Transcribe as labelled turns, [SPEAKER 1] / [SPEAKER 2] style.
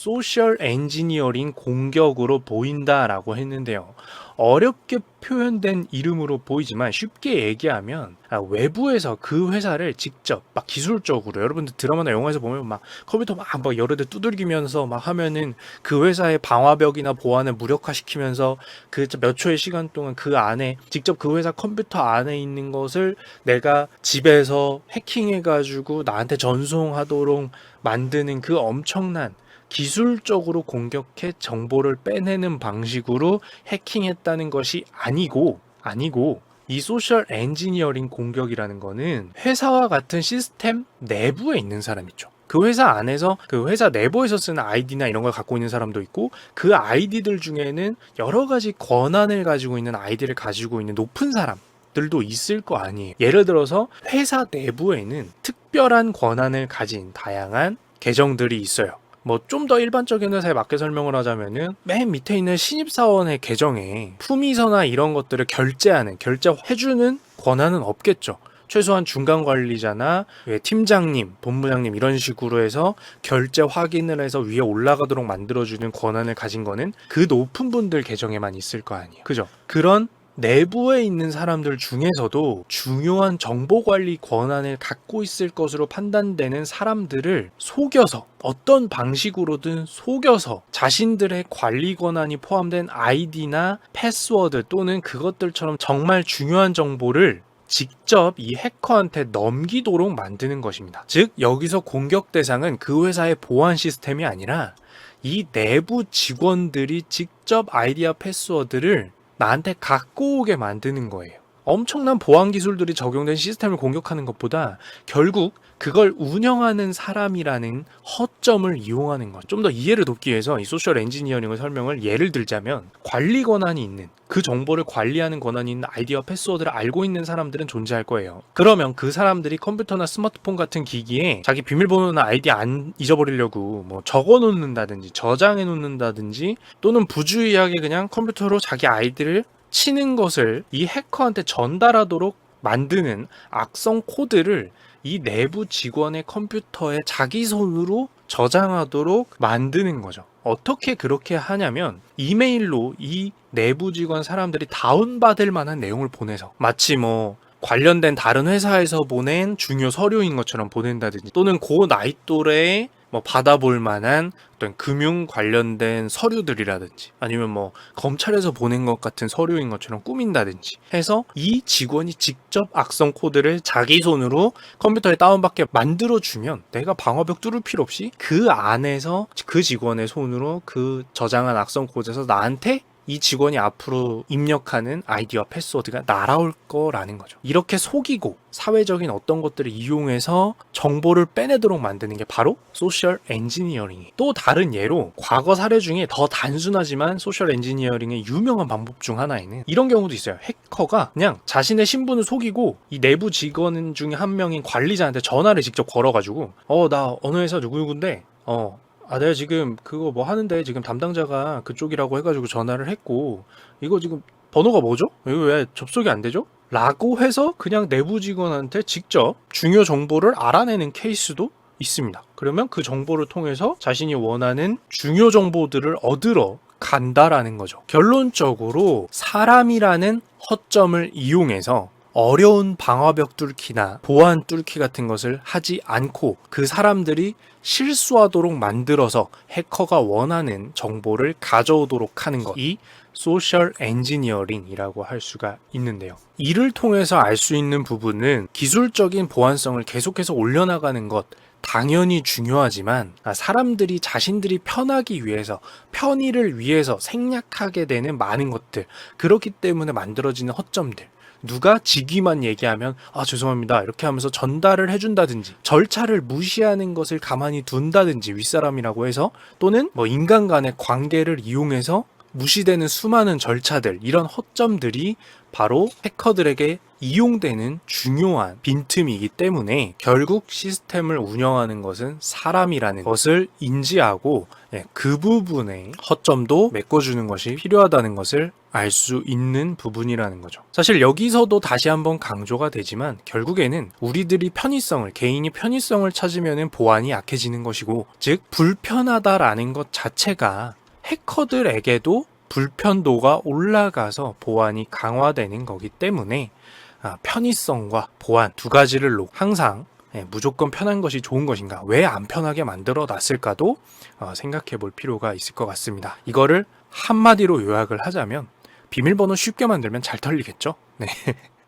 [SPEAKER 1] 소셜 엔지니어링 공격으로 보인다라고 했는데요. 어렵게 표현된 이름으로 보이지만 쉽게 얘기하면 아, 외부에서 그 회사를 직접 막 기술적으로 여러분들 드라마나 영화에서 보면 막 컴퓨터 막, 막 여러 대 두들기면서 막 하면은 그 회사의 방화벽이나 보안을 무력화시키면서 그 몇 초의 시간 동안 그 안에 직접 그 회사 컴퓨터 안에 있는 것을 내가 집에서 해킹해가지고 나한테 전송하도록 만드는 그 엄청난 기술적으로 공격해 정보를 빼내는 방식으로 해킹했다 는 것이 아니고 아니고 이 소셜 엔지니어링 공격이라는 거는 회사와 같은 시스템 내부에 있는 사람 있죠. 그 회사 안에서 그 회사 내부에서 쓰는 아이디나 이런 걸 갖고 있는 사람도 있고 그 아이디들 중에는 여러 가지 권한을 가지고 있는 아이디를 가지고 있는 높은 사람 들도 있을 거 아니에요. 예를 들어서 회사 내부에는 특별한 권한을 가진 다양한 계정들이 있어요. 뭐 좀 더 일반적인 회사에 맞게 설명을 하자면은 맨 밑에 있는 신입사원의 계정에 품위서나 이런 것들을 결제하는 결제해주는 권한은 없겠죠. 최소한 중간 관리자나 왜 팀장님, 본부장님 이런 식으로 해서 결제 확인을 해서 위에 올라가도록 만들어주는 권한을 가진 거는 그 높은 분들 계정에만 있을 거 아니에요. 그죠? 그런 내부에 있는 사람들 중에서도 중요한 정보 관리 권한을 갖고 있을 것으로 판단되는 사람들을 속여서 어떤 방식으로든 속여서 자신들의 관리 권한이 포함된 아이디나 패스워드 또는 그것들처럼 정말 중요한 정보를 직접 이 해커한테 넘기도록 만드는 것입니다. 즉, 여기서 공격 대상은 그 회사의 보안 시스템이 아니라 이 내부 직원들이 직접 아이디어 패스워드를 나한테 갖고 오게 만드는 거예요. 엄청난 보안 기술들이 적용된 시스템을 공격하는 것보다 결국 그걸 운영하는 사람이라는 허점을 이용하는 것. 좀 더 이해를 돕기 위해서 이 소셜 엔지니어링을 설명을 예를 들자면 관리 권한이 있는 그 정보를 관리하는 권한이 있는 아이디어 패스워드를 알고 있는 사람들은 존재할 거예요. 그러면 그 사람들이 컴퓨터나 스마트폰 같은 기기에 자기 비밀번호나 아이디 안 잊어버리려고 뭐 적어 놓는다든지 저장해 놓는다든지 또는 부주의하게 그냥 컴퓨터로 자기 아이디를 치는 것을 이 해커한테 전달하도록 만드는 악성 코드를 이 내부 직원의 컴퓨터에 자기 손으로 저장하도록 만드는 거죠. 어떻게 그렇게 하냐면 이메일로 이 내부 직원 사람들이 다운받을 만한 내용을 보내서 마치 뭐 관련된 다른 회사에서 보낸 중요 서류인 것처럼 보낸다든지 또는 그 나이 또래에 뭐 받아볼 만한 어떤 금융 관련된 서류들이라든지 아니면 뭐 검찰에서 보낸 것 같은 서류인 것처럼 꾸민다든지 해서 이 직원이 직접 악성 코드를 자기 손으로 컴퓨터에 다운받게 만들어 주면 내가 방어벽 뚫을 필요 없이 그 안에서 그 직원의 손으로 그 저장한 악성 코드에서 나한테 이 직원이 앞으로 입력하는 아이디와 패스워드가 날아올 거라는 거죠. 이렇게 속이고 사회적인 어떤 것들을 이용해서 정보를 빼내도록 만드는 게 바로 소셜 엔지니어링이. 또 다른 예로 과거 사례 중에 더 단순하지만 소셜 엔지니어링의 유명한 방법 중 하나에는 이런 경우도 있어요. 해커가 그냥 자신의 신분을 속이고 이 내부 직원 중에 한 명인 관리자한테 전화를 직접 걸어가지고 어 나 어느 회사 누구누구인데 어 아, 내가 지금 그거 뭐 하는데 지금 담당자가 그쪽이라고 해가지고 전화를 했고, 이거 지금 번호가 뭐죠? 이거 왜 접속이 안 되죠? 라고 해서 그냥 내부 직원한테 직접 중요 정보를 알아내는 케이스도 있습니다. 그러면 그 정보를 통해서 자신이 원하는 중요 정보들을 얻으러 간다라는 거죠. 결론적으로 사람이라는 허점을 이용해서 어려운 방화벽 뚫기나 보안 뚫기 같은 것을 하지 않고 그 사람들이 실수하도록 만들어서 해커가 원하는 정보를 가져오도록 하는 것. 이 소셜 엔지니어링이라고 할 수가 있는데요. 이를 통해서 알 수 있는 부분은 기술적인 보안성을 계속해서 올려나가는 것, 당연히 중요하지만 아, 사람들이 자신들이 편하기 위해서 편의를 위해서 생략하게 되는 많은 것들 그렇기 때문에 만들어지는 허점들 누가 직위만 얘기하면 아 죄송합니다 이렇게 하면서 전달을 해준다든지 절차를 무시하는 것을 가만히 둔다든지 윗사람이라고 해서 또는 뭐 인간 간의 관계를 이용해서 무시되는 수많은 절차들 이런 허점들이 바로 해커들에게 이용되는 중요한 빈틈이기 때문에 결국 시스템을 운영하는 것은 사람이라는 것을 인지하고 예, 그 부분에 허점도 메꿔주는 것이 필요하다는 것을 알 수 있는 부분이라는 거죠. 사실 여기서도 다시 한번 강조가 되지만 결국에는 우리들이 편의성을 개인이 편의성을 찾으면 보안이 약해지는 것이고 즉 불편하다라는 것 자체가 해커들에게도 불편도가 올라가서 보안이 강화되는 거기 때문에 아, 편의성과 보안 두 가지를 항상 예, 무조건 편한 것이 좋은 것인가 왜 안 편하게 만들어 놨을까도 어, 생각해 볼 필요가 있을 것 같습니다. 이거를 한마디로 요약을 하자면 비밀번호 쉽게 만들면 잘 털리겠죠? 네.